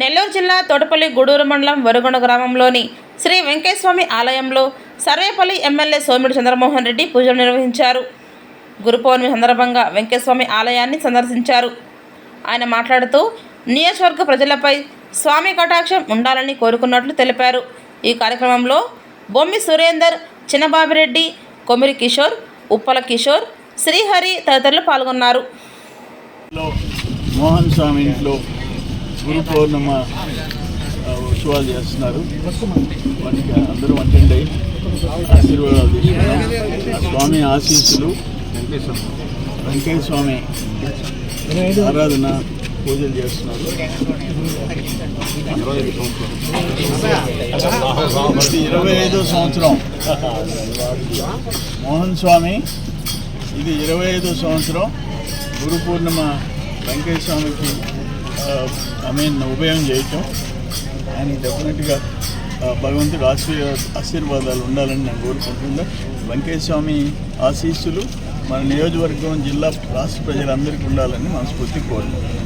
నెల్లూరు జిల్లా తోటపల్లి గూడూరు మండలం వరుగొండ గ్రామంలోని శ్రీ వెంకటస్వామి ఆలయంలో సర్వేపల్లి ఎమ్మెల్యే సోమిడి చంద్రమోహన్ రెడ్డి పూజలు నిర్వహించారు. గురు పౌర్ణమి సందర్భంగా వెంకటస్వామి ఆలయాన్ని సందర్శించారు. ఆయన మాట్లాడుతూ నియోజకవర్గ ప్రజలపై స్వామి కటాక్షం ఉండాలని కోరుకున్నట్లు తెలిపారు. ఈ కార్యక్రమంలో బొమ్మి సురేందర్ చిన్నబాబిరెడ్డి కొమిరి కిషోర్ ఉప్పల కిషోర్ శ్రీహరి తదితరులు పాల్గొన్నారు. మోహన్ స్వామి ఇంట్లో గురు పౌర్ణమ ఉత్సవాలు చేస్తున్నారు. వాటికి అందరూ అటెండ్ అయ్యి ఆశీర్వాదాలు తీసుకున్నాం స్వామి ఆశీస్సులు వెంకయ్య స్వామి ఆరాధన పూజలు చేస్తున్నారు. ఇరవై ఐదో సంవత్సరం. మోహన్ స్వామి ఇది ఇరవై ఐదో సంవత్సరం. గురు పూర్ణిమ వెంకయ్య స్వామికి ఐ మీన్ ఉపయోగం చేయటం ఆయన డెఫినెట్గా భగవంతుడు ఆశీర్వా ఆశీర్వాదాలు ఉండాలని నేను కోరుకుంటున్నా. వెంకయ్య స్వామి ఆశీస్సులు మన నియోజకవర్గం జిల్లా రాష్ట్ర ప్రజలందరికీ ఉండాలని మనస్ఫూర్తి కోరుకుంటున్నాను